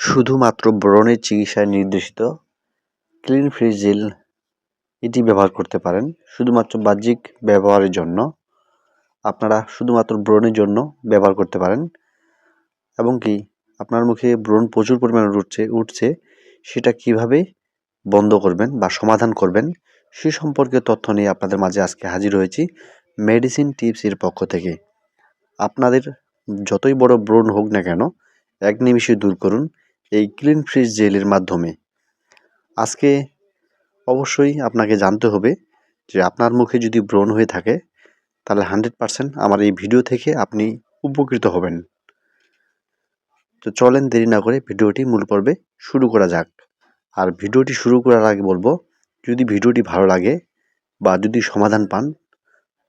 শুধুমাত্র ব্রণের চিকিৎসায় নির্দেশিত ক্লিন ফ্রিজ জেল এটি ব্যবহার করতে পারেন। শুধুমাত্র বাহ্যিক ব্যবহারের জন্য আপনারা শুধুমাত্র ব্রণের জন্য ব্যবহার করতে পারেন। এবং কি, আপনার মুখে ব্রণ প্রচুর পরিমাণে উঠছে উঠছে, সেটা কীভাবে বন্ধ করবেন বা সমাধান করবেন সে সম্পর্কে তথ্য নিয়ে আপনাদের মাঝে আজকে হাজির হয়েছি মেডিসিন টিপস এর পক্ষ থেকে। আপনাদের যতই বড় ব্রণ হোক না কেন, এক নিমিষে দূর করুন এই ক্লিন ফ্রিজ জেলের মাধ্যমে। আজকে অবশ্যই আপনাকে জানতে হবে যে আপনার মুখে যদি ব্রণ হয়ে থাকে, তাহলে হান্ড্রেড পারসেন্ট আমার এই ভিডিও থেকে আপনি উপকৃত হবেন। তো চলেন দেরি না করে ভিডিওটি মূল পর্বে শুরু করা যাক। আর ভিডিওটি শুরু করার আগে বলব, যদি ভিডিওটি ভালো লাগে বা যদি সমাধান পান,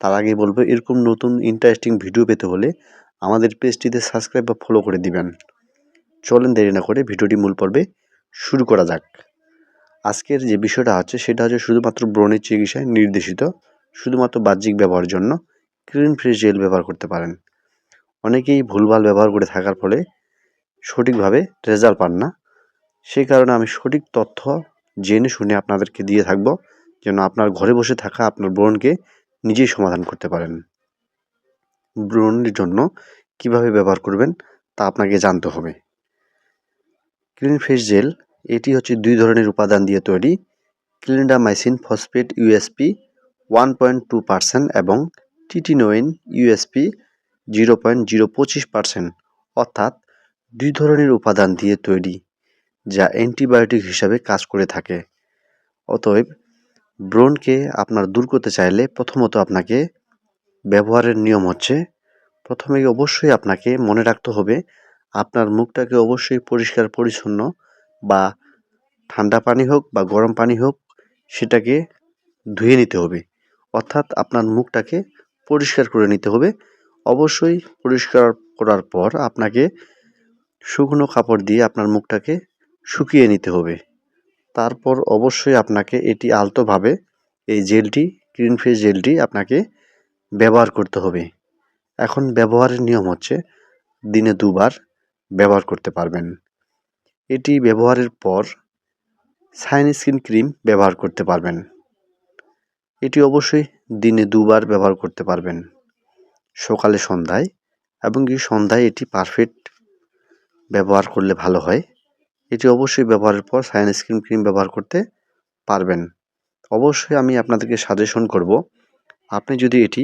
তার আগে বলব এরকম নতুন ইন্টারেস্টিং ভিডিও পেতে হলে আমাদের পেজটিতে সাবস্ক্রাইব বা ফলো করে দিবেন। চলেন দেরি না করে ভিডিওটি মূল পর্বে শুরু করা যাক। আজকের যে বিষয়টা হচ্ছে সেটা হচ্ছে শুধুমাত্র ব্রণের চিকিৎসায় নির্দেশিত, শুধুমাত্র বাহ্যিক ব্যবহারের জন্য ক্রিম ফ্রি জেল ব্যবহার করতে পারেন। অনেকেই ভুলভাল ব্যবহার করে থাকার ফলে সঠিকভাবে রেজাল্ট পান না। সেই কারণে আমি সঠিক তথ্য জেনে শুনে আপনাদেরকে দিয়ে থাকব, যেন আপনার ঘরে বসে থাকা আপনার ব্রণকে নিজেই সমাধান করতে পারেন। ব্রণের জন্য কীভাবে ব্যবহার করবেন, তা আপনাকে জানতে হবে। ক্লিন ফেস জেল, এটি হচ্ছে দুই ধরনের উপাদান দিয়ে তৈরি। Clindamycin phosphate USP one point two percent এবং tretinoin USP zero point zero পঁচিশ পার্সেন্ট অর্থাৎ দুই ধরনের উপাদান দিয়ে তৈরি, যা অ্যান্টিবায়োটিক হিসাবে কাজ করে থাকে। অতএব ব্রণকে আপনার দূর করতে চাইলে প্রথমত আপনাকে ব্যবহারের নিয়ম হচ্ছে, প্রথমে অবশ্যই আপনাকে মনে রাখতে হবে আপনার মুখটাকে অবশ্যই পরিষ্কার, পরিচ্ছন্ন বা ঠান্ডা পানি হোক বা গরম পানি হোক, সেটাকে ধুয়ে নিতে হবে। অর্থাৎ আপনার মুখটাকে পরিষ্কার করে নিতে হবে। অবশ্যই পরিষ্কার করার পর আপনাকে শুকনো কাপড় দিয়ে আপনার মুখটাকে শুকিয়ে নিতে হবে। তারপর অবশ্যই আপনাকে এটি আলতোভাবে এই জেলটি ক্রিন ফেস জেলটি আপনাকে ব্যবহার করতে হবে। এখন ব্যবহারের নিয়ম হচ্ছে দিনে দুবার ব্যবহার করতে পারবেন। এটি ব্যবহারের পর সাইনস্ক্রিন ক্রিম ব্যবহার করতে পারবেন। এটি অবশ্যই দিনে দুবার ব্যবহার করতে পারবেন। সকালে সন্ধ্যায় এবং কি সন্ধ্যায় এটি পারফেক্ট ব্যবহার করলে ভালো হয়। এটি অবশ্যই ব্যবহারের পর সাইনস্ক্রিন ক্রিম ব্যবহার করতে পারবেন। অবশ্যই আমি আপনাদেরকে সাজেশন করব, আপনি যদি এটি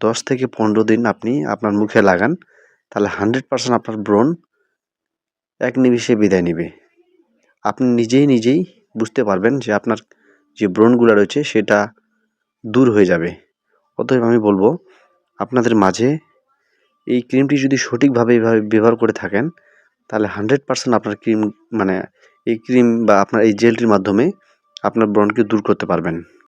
দশ থেকে পনেরো দিন আপনি আপনার মুখে লাগান, তাহলে হান্ড্রেড পারসেন্ট আপনার ব্রণ এক নিমিষে বিদায় নেবে। আপনি নিজেই নিজেই বুঝতে পারবেন যে আপনার যে ব্রণগুলো রয়েছে, সেটা দূর হয়ে যাবে। অতএব আমি বলব, আপনাদের মাঝে এই ক্রিমটি যদি সঠিকভাবে এভাবে ব্যবহার করে থাকেন, তাহলে হান্ড্রেড পারসেন্ট আপনার ক্রিম মানে এই ক্রিম বা আপনার এই জেলটির মাধ্যমে আপনার ব্রণকে দূর করতে পারবেন।